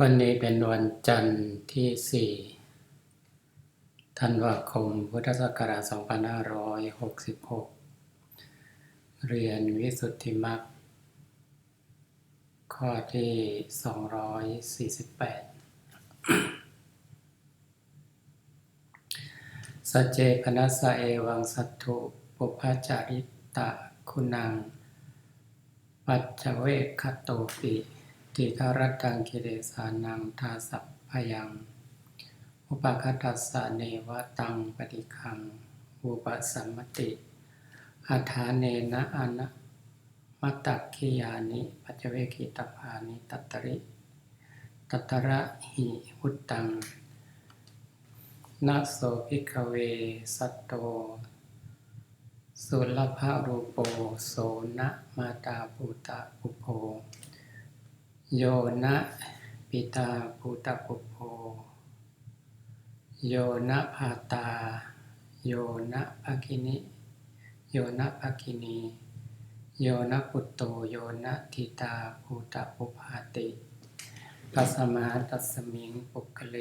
วันนี้เป็นวันจันทร์ที่ 4 ธันวาคม พุทธศักราช 2566 เรียนวิสุทธิมรรค ข้อที่ 248 สัจเจพนัสเอวังสัตถุปุพจาริตะคุณัง ปัจจเวคขโตปิ ติคารัตังกิเลสานังทาสัพพยัง อุปคัตตัสสะเนวะตังปฏิคัง อุปสัมมติอัฏฐาเนนะอนะมัตตคิยานิปัจเวกิตภานิตัตตริ ตัตระหิหุตตังนาโสภิกเวสัตโต สุลภารูปโปโสนะมาตาภูตะปุโพ โยนะปิตาภูตะปุโพโยนะภาตา โยนะภคินิ โยนะภคินี โยนะปุตโตโยนะทิตาภูตะปุภาติตัสมาตัสมิงปุกเล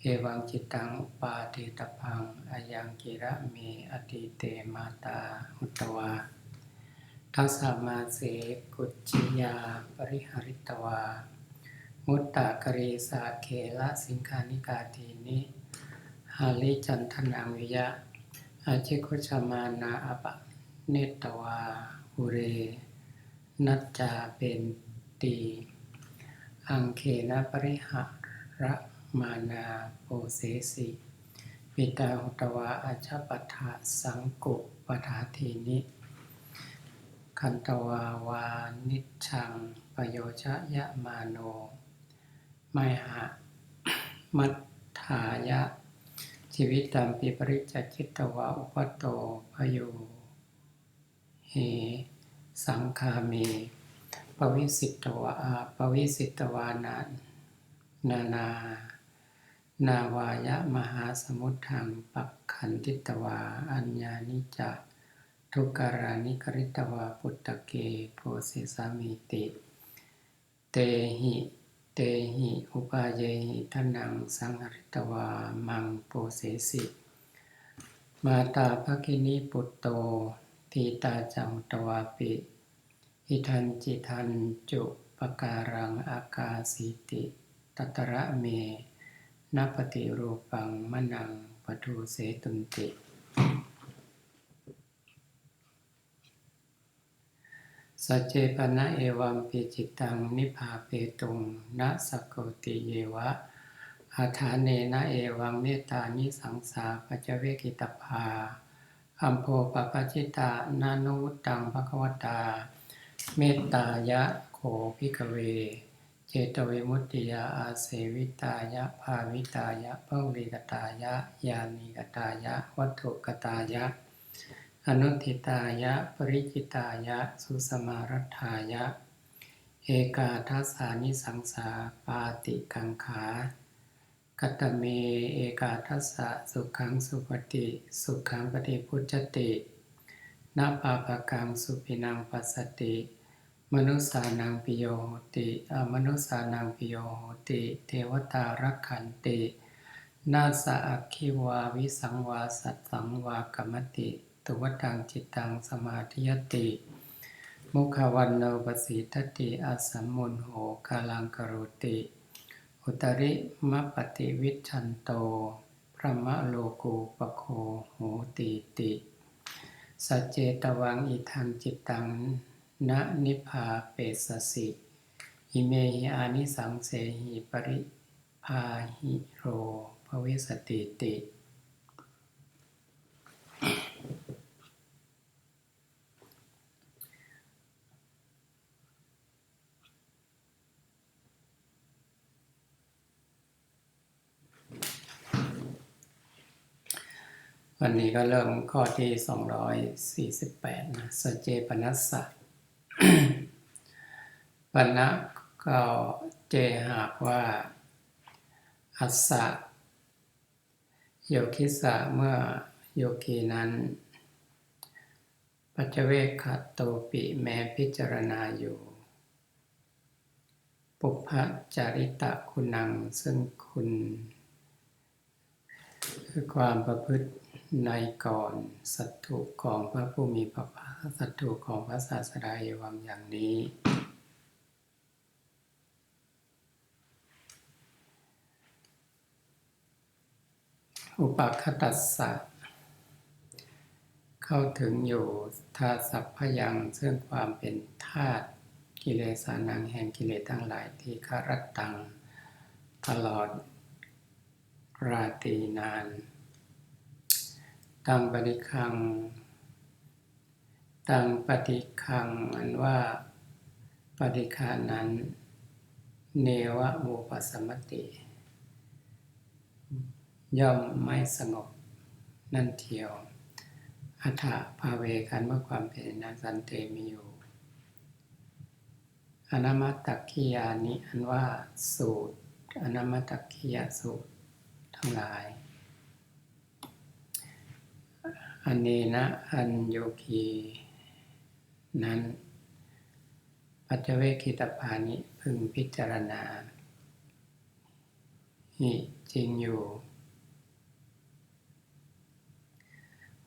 เอวังจิตังปาทิตพังอายังกิระเมอติเตมาตาหุตวา ทัสสมาเสกุจิยา ปริหาริตวา มุตตะกรีสาเคละสิงคานิกาทีนิหาลิจันทนาวิยะ อาชิคุชมานาอปะเนตวาอุเร นัจจาเป็นตี อังเคนะปริหาระมานาโปเสสิปิตาหุตวาอาชปัฏฐสังกุปทาทีนิ คันตวาวานิชังปโยชะยะมาโนไมหะมัทธายะชีวิตัมปิปริจจจิตวาอุปโตพโยเฮสังคาเมปวิสิตวาปวิสิตวานานานานาวายะมหาสมุทธังปักขันติตวา อัญญานิจะ ทุกการานิกริตวาปุตตะเกโพเสสามิติ เตหิเตหิอุปาเยหิทนังสังหริตวามังโปเสสิมาตาภคินิปุตโตทีตาจังตวาปิ อิทันจิทันจุปการังอากาสิติตัตระเมนปฏิรูปังมนังปทุเสตุนติ สเจปนะเอวัมปิจิตังนิพาเปตุงนะสกโกติเยวะ อาฐานเนนะเอวังเมตตานิสังสาปัจเจเวกิตภาอัมโพปปจิตานานุตังภควตา เมตตายะโขภิกเว เจตเวมุตติยาอาเสวิตายะภาวิตายะเป้าลีกตายะ ยานิกตายะ วัตถุกตายะ อนุทิตายะ ปริจิตายะ สุสมารัฐายะ เอกาทัสานิสังสาปาติกังขา กัตเม เอกาทัสสะสุขังสุปฏิ สุขังปฏิพุจตินาปาปะกังสุปินังปัสสติ มนุสานังปิโยติอมนุสานังปิโยติ เทวตารักขันติ นาสะอัคคิวาวิสังวาสัตสังวากรรมติ ตุวตังจิตตังสมาธิยติ มุขวันโนปสีทติอาสัมมุนโหกาลังกโรติ อุตริมะปฏิวิชันโต พระมะโลกูปโคโหติติ สัจเจตวังอิทังจิตตังนะนิพพาเปสสิอิเมหิอานิสังเสหิปริพาหิโรภเวสติติ วันนี้ก็เริ่มข้อที่ 248 นะสเจปนัสสะปณะก็เจหากว่า อัสสะโยคิสะเมื่อโยคีนั้น ปัจเจเวคขโตปิแม้พิจารณาอยู่ปุปุพพจาริตะคุณังซึ่งคุณ คือความประพฤติ ในก่อนสัตถุของพระผู้มีพระภาคสัตถุของพระศาสดาเอวังอย่างนี้ อุปคตัสสะเข้าถึงอยู่ธาตุสัพพยังซึ่งความเป็นธาตุกิเลสานังแห่งกิเลสทั้งหลายที่คารัตตัง ตลอดราตรีนาน ตังปฏิคัง ตังปฏิคัง อันว่าปฏิคานั้น เนวะโมปสมติ ย่อมไม่สงบนั่นเทียว อัฏฐภาเวกันเมื่อความเป็นนั้นสันเตมีอยู่อนามัตตคิยานิอันว่าสูตร อนามัตตคิยสูตรทั้งหลาย อันเนนะอันโยคีนั้น ปัจเวคิตปานิพึงพิจารณาหิจริงอยู่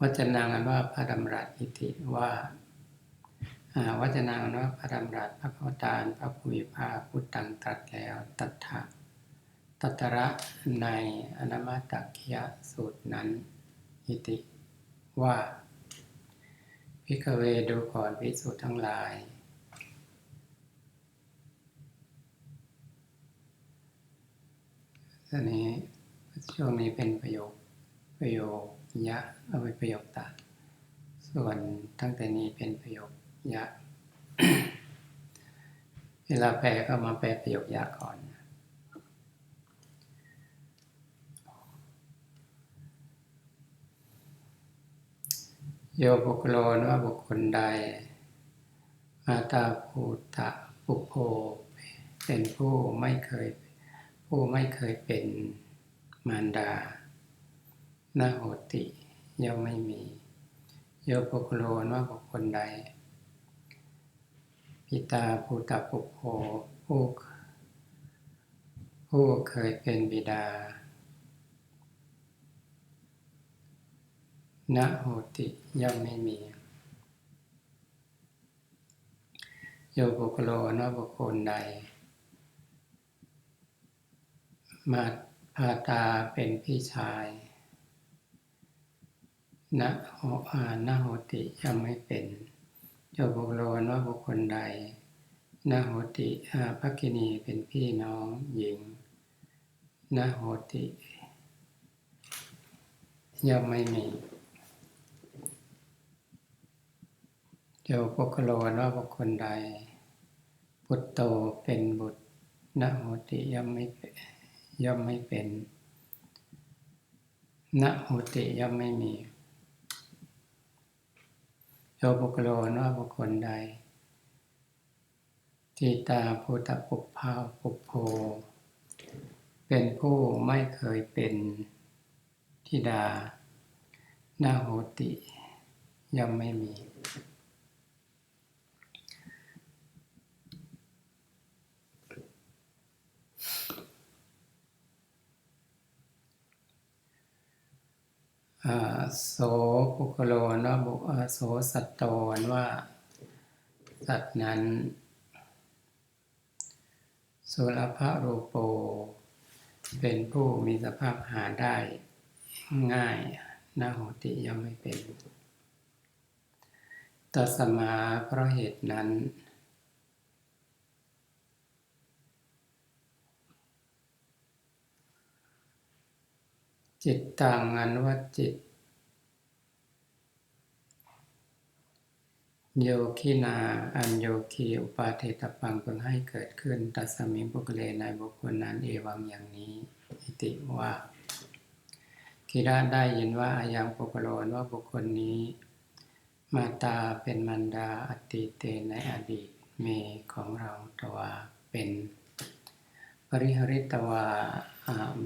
วจนางันว่าพระดำรัสอิติว่าวัจนางันว่าพระดำรัสพระพุทธานพระภูมิภาคพุทธังตรัสแล้วตัทธะตัตระในอนามาตคิยสูตรนั้นอิติ ว่าพิกเวดูก่อนพิสูจน์ทั้งหลายทีนี้ช่วงนี้เป็นประโยคประโยคยะเอาไปประโยคตาส่วนตั้งแต่นี้เป็นประโยคยะ เวลาแปลก็มาแปลประโยคยะก่อน โยบุคโลนว่าบุคคลใด มาตาภูตะปุโพเป็นผู้ไม่เคย ผู้ไม่เคยเป็นมารดานาโหติย่อมไม่มี โยปุคโลนว่าบุคคลใด พิตาภูตะปุโพผู้ผู้เคยเป็นบิดา นาโหติย่อมไม่มีโยปุคโลนว่าบุคคลใด มาพาตาเป็นพี่ชายนะโหอานะโหติยังไม่เป็นโยบุโลนว่าบุคคลใดนะโหติอาภกินีเป็นพี่น้องหญิงนะโหติยังไม่มี โยบุคโลนว่าบุคคลใด พุทโตเป็นบุตรนะโหติย่อมไม่ย่อมไม่เป็นนะโหติย่อมไม่มีโยบุคโลนว่าบุคคลใดทีตาภูตปุพพาปุโพเป็นผู้ไม่เคยเป็นธิดานาโหติยังไม่มี โสปุคโลนว่าบุโสสัตโตนว่า สัตว์นั้น สุรภะรูโป เป็นผู้มีสภาพหาได้ง่ายนาโหติยังไม่เป็นตัสมาเพราะเหตุนั้น จิตต่างอันว่าจิต โยคีนาอันโยคีอุปาเทตปังเพิ่งให้เกิดขึ้น ตัสมิบุกเลในบุคคลนั้นเอวังอย่างนี้ อิติว่าคิดาได้ยินว่าอายังปุกโลนว่าบุคคลนี้ มาตาเป็นมันดาอติเตในอดีตเมของเราตวาเป็น ปริหริตวา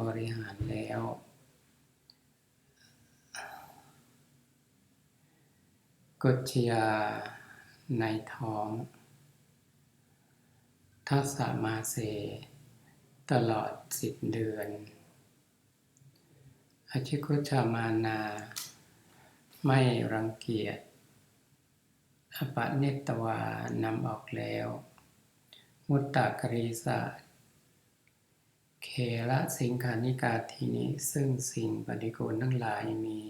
บริหารแล้ว กุชยาในท้อง ทัสสมาเส ตลอดสิบเดือนอชิคุชามานา ไม่รังเกียจ อปเนตวานำออกแล้ว มุตตะกริสะเคละสิงคานิกาทีนี้ซึ่งสิ่งปฏิกูลทั้งหลายมี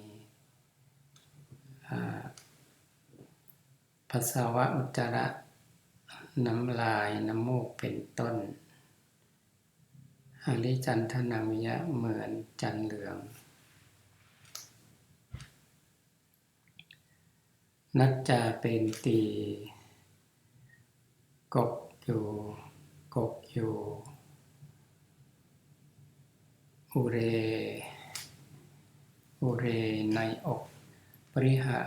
ภาษาวะอุจจาระ น้ำลาย น้ำมูกเป็นต้นหาริจันทนามิยะเหมือนจันเหลือง นัจจาเป็นตีกบอยู่กบอยู่ อุเร อุเรในอก ปริหะ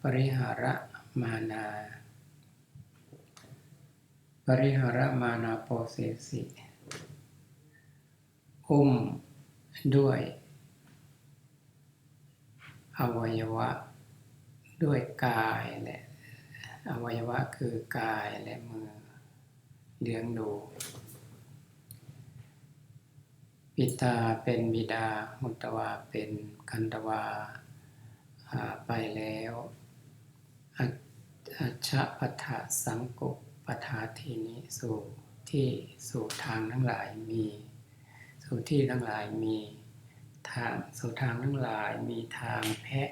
ปริหาระ มานา ปริหารมานาโปเสสิอุ้มด้วย อวัยวะ ด้วยกายและอวัยวะคือกายและมือเลี้ยงดูปิตาเป็นบิดา มุตตวาเป็นคันตวาไปแล้ว อัจฉปัฏฐสังกุปทาทีนี้สู่ที่สู่ทางทั้งหลายมี สู่ที่ทั้งหลายมี ทางสู่ทางทั้งหลายมีทางแพะ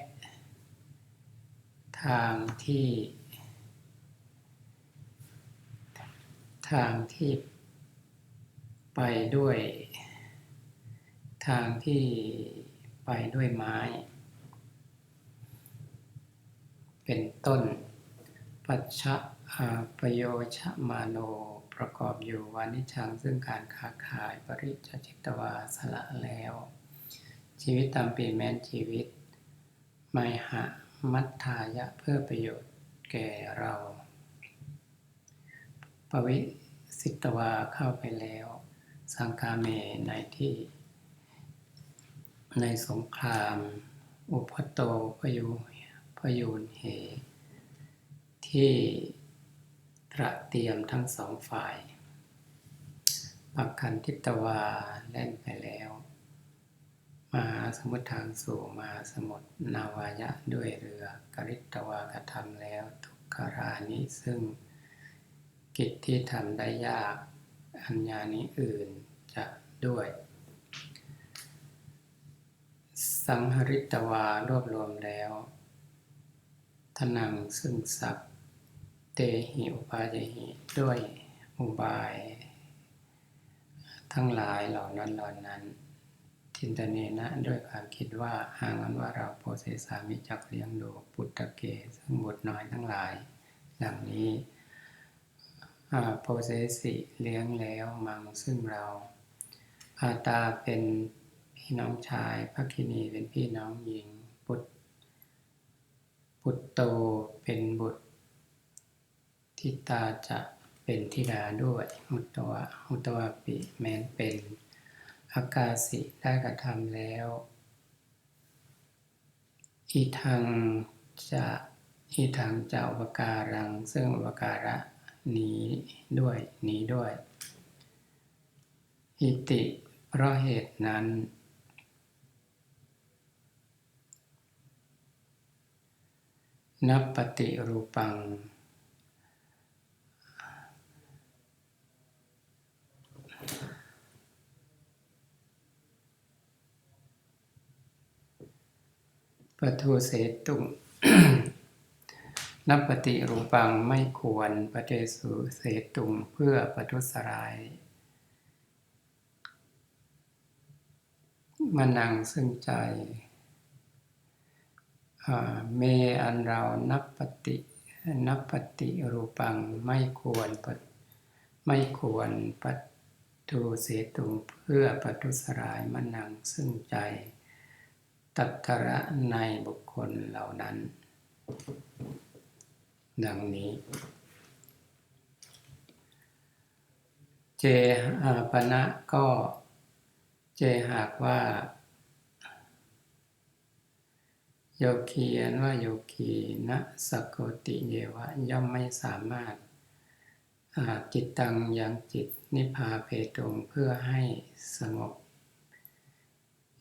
ทางที่ ทางที่ไปด้วย ทางที่ไปด้วยไม้ เป็นต้น ปัจฉะประโยชมาโน ประกอบอยู่วานิชังซึ่งการค้าขายปริจจิตวาสละแล้ว ชีวิตตามปีแม้นชีวิตไมหะมัทธายะเพื่อประโยชน์แก่เรา ปวิสิตวาเข้าไปแล้ว สังคาเมในที่ ในสงคราม อุปโตพยุพยูนเห ที่ตระเตรียมทั้งสองฝ่ายปักคันทิตวาเล่นไปแล้วมหาสมุทรทางสู่มหาสมุทรนาวายะด้วยเรือกริตวากระทำแล้วทุกขารานิซึ่งกิจที่ทำได้ยากอัญญานี้อื่นจะด้วย สังหริตวารวบรวมแล้วทนังซึ่งศัพท์ หิอุปาจหิด้วยอุบาย ทั้งหลายเหล่านั้นเหล่านั้นจินตเนนะด้วยความคิดว่าหางนั้นว่าเราโพเสสามิจักเลี้ยงดูปุตตะเกซึ่งบุตรน้อยทั้งหลายดังนี้โพเสสิเลี้ยงแล้วมังซึ่งเราอาตาเป็นพี่น้องชายพระคินีเป็นพี่น้องหญิงปุตปุตโตเป็นบุตร ทิตาจะเป็นธิดาด้วยมุตวะมุตวะปิแม้นเป็นอากาสิได้กระทำแล้ว อีทางจะอีทางจะอุปการัง ซึ่งอุปการะนี้ด้วยนี้ด้วยอิติ เพราะเหตุนั้น นับปฏิรูปัง ปทุเสตุงนับปฏิรูปังไม่ควรปเจสุเสตุงเพื่อปทุสรายมานังซึ่งใจ เมอันเรานับปฏินับปฏิรูปังไม่ควรไม่ควรปทุเสตุงเพื่อปทุสรายมานังซึ่งใจ ตัทระในบุคคลเหล่านั้น ดังนี้ เจหาปณะก็เจหากว่าโยคีอันว่าโยคีนะสกโกติเยวะย่อมไม่สามารถจิตตังยังจิตนิพพาเพตุงเพื่อให้สงบ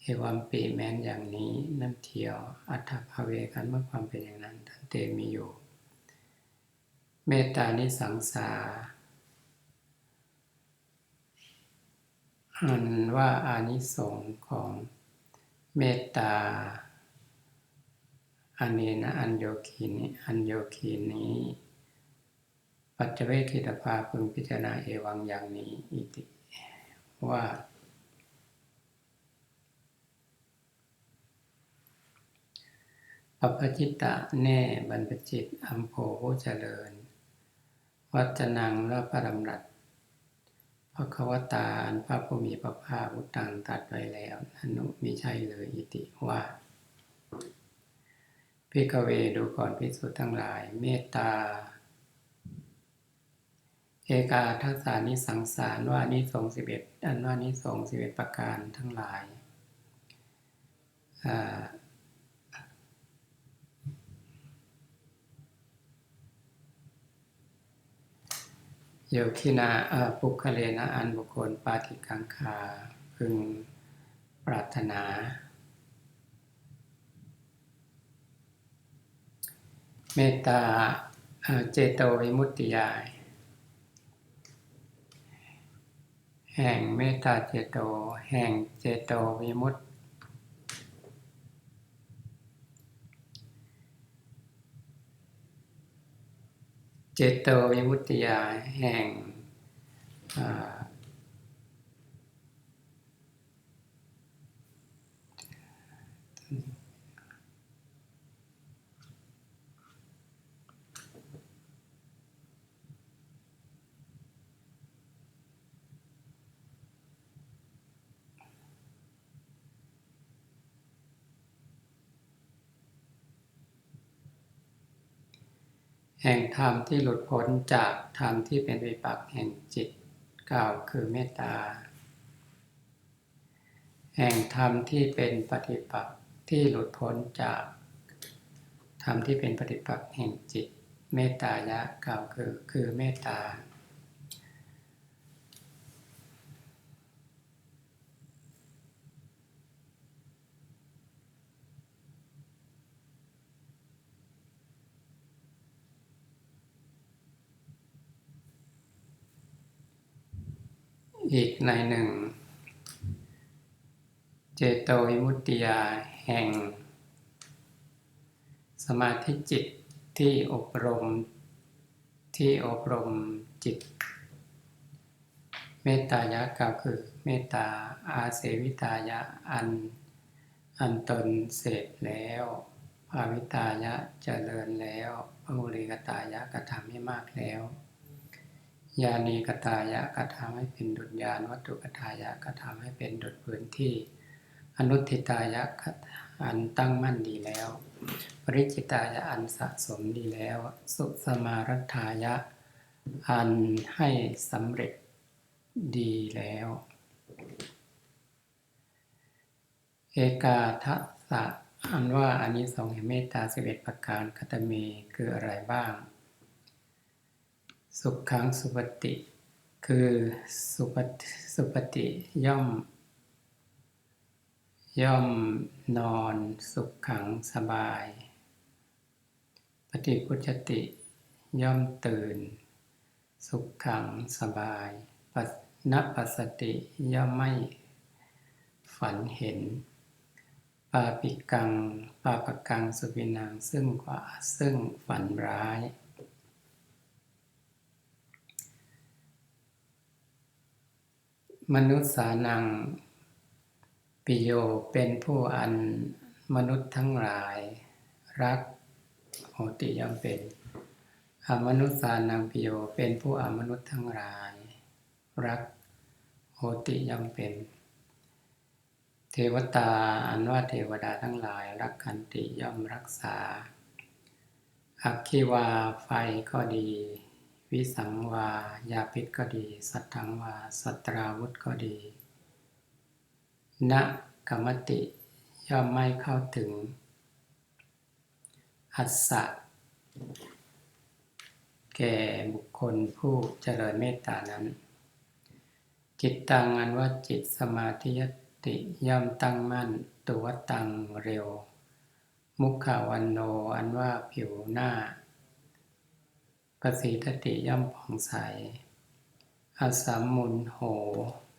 เอวัมปีแม้นอย่างนี้นั่นเทียว อัตถภาเวกันเมื่อความเป็นอย่างนั้นทันเตมีอยู่ เมตตานิสังสาอันว่าอานิสงส์ของเมตตาอันนี้นะอันโยคีนี้อันโยคีนี้ ปัจเจเวคิตภาพึงพิจารณาเอวังอย่างนี้อิติว่า ปปจิตตะแน่บรรพจิตอัมโพผู้เจริญ วัจนังและพระดำรัสพระควตานพระผู้มีพระภาคอุตังตัดไว้แล้วอนุมิใช่เลยอิติว่าพิกเวดูก่อนพิสุทธ์ทั้งหลาย เมตตา เอกาทัศานิสังสารว่านิสงสิบเอ็ดอันว่านิสงสิบเอ็ดประการทั้งหลาย โยคินาปุคเลนะอันบุคคลปาติกังคาพึงปรารถนา เมตตาเจโตวิมุตติยาย แห่งเมตตาเจโต แห่งเจโตวิมุตติ เจโตวิมุตติยาแห่ง แห่งธรรมที่หลุดพ้นจากธรรมที่เป็นวิปักษ์แห่งจิตกล่าวคือเมตตา แห่งธรรมที่เป็นปฏิปักษ์ที่หลุดพ้นจากธรรมที่เป็นปฏิปักษ์แห่งจิต เมตตายะกล่าวคือคือเมตตา อีกในหนึ่ง เจโตวิมุตติยาแห่ง สมาธิจิตที่อบรม ที่อบรมจิต เมตตายะก็คือเมตตาอาเสวิตายะอัน อันตนเสร็จแล้วภาวิตายะเจริญแล้วพระุริกตายะกระทำให้มากแล้ว ยานีกตายะกระทำให้เป็นดุจยานวัตถุกตายะกระทำให้เป็นดุจพื้นที่ อนุทิตายะอันตั้งมั่นดีแล้ว ปริจิตายะอันสะสมดีแล้ว สุสมารัฐายะ อันให้สำเร็จดีแล้ว เอกาทัสะอันว่าอันนี้สองแห่งเมตตาสิบเอ็ดประการคตมีคืออะไรบ้าง สุขขังสุปฏิ คือสุปฏิสุปฏิย่อม ย่อมนอนสุขขังสบาย ปฏิพุชติ ย่อมตื่น สุขขังสบายปัณปัสติย่อมไม่ฝันเห็น ปาปิกัง ปาปกังสุวินังซึ่งกว่าซึ่งฝันร้าย มนุษย์สานัง ปิโยเป็นผู้อันมนุษย์ทั้งหลาย รักโหติย่อมเป็นอมนุษย์สานังปิโยเป็นผู้อมนุษย์ทั้งหลาย รักโหติย่อมเป็น เทวตาอันว่าเทวดาทั้งหลาย รักขันติย่อมรักษาอักขีวาไฟก็ดี วิสังวายาพิษก็ดี สัตถังวา สัตราวุธก็ดีณกรรมติย่อมไม่เข้าถึง อัศสะแกแก่บุคคลผู้เจริญเมตตานั้น จิตตังอันว่าจิตสมาธิยติย่อมตั้งมั่นตัวตังเร็ว มุขาวันโนอันว่าผิวหน้า ประสีทติย่อมผ่องใส อสัมมุนโห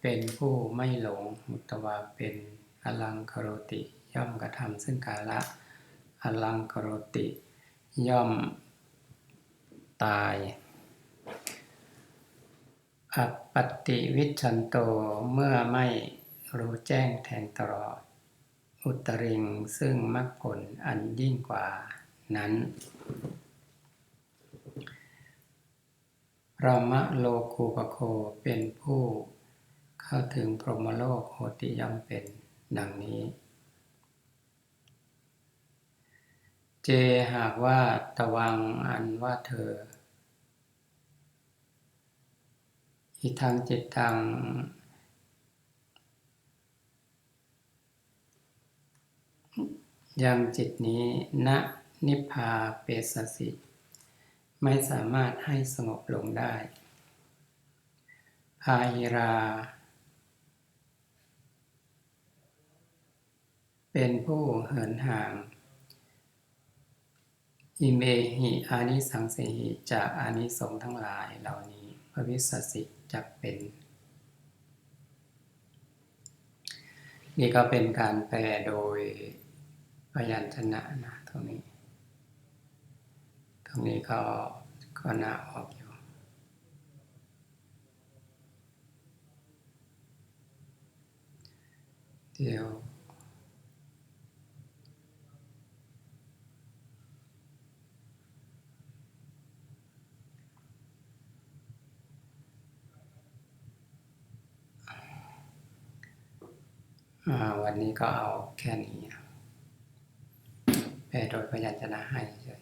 เป็นผู้ไม่หลง มุตวาเป็นอลังคโรติ ย่อมกระทำซึ่งกาละ อลังคโรติ ย่อมตายอปปติวิชชันโตเมื่อไม่รู้แจ้งแทงตลอด อุตริงซึ่งมรรคผลอันยิ่งกว่านั้น รามะโลคูปโคเป็นผู้เข้าถึงพรหมโลกโหติย่อมเป็นดังนี้ เจหากว่าตะวังอันว่าเธอ อีทางจิตทางยังจิตนี้ณนิพพาเปสสิ ไม่สามารถให้สงบลงได้พาหิรา เป็นผู้เหินห่าง อิเมหิอานิสังเสหิจากอานิสงส์ทั้งหลายเหล่านี้พระวิสัสิจักเป็น นี่ก็เป็นการแปลโดยพยัญชนะนะตรงนี้ รงนี้ก็ก็น่าออกอยู่ เดี๋ยวอ่าวันนี้ก็เอาแค่นี้แปโดยพยัญชนะให้เฉย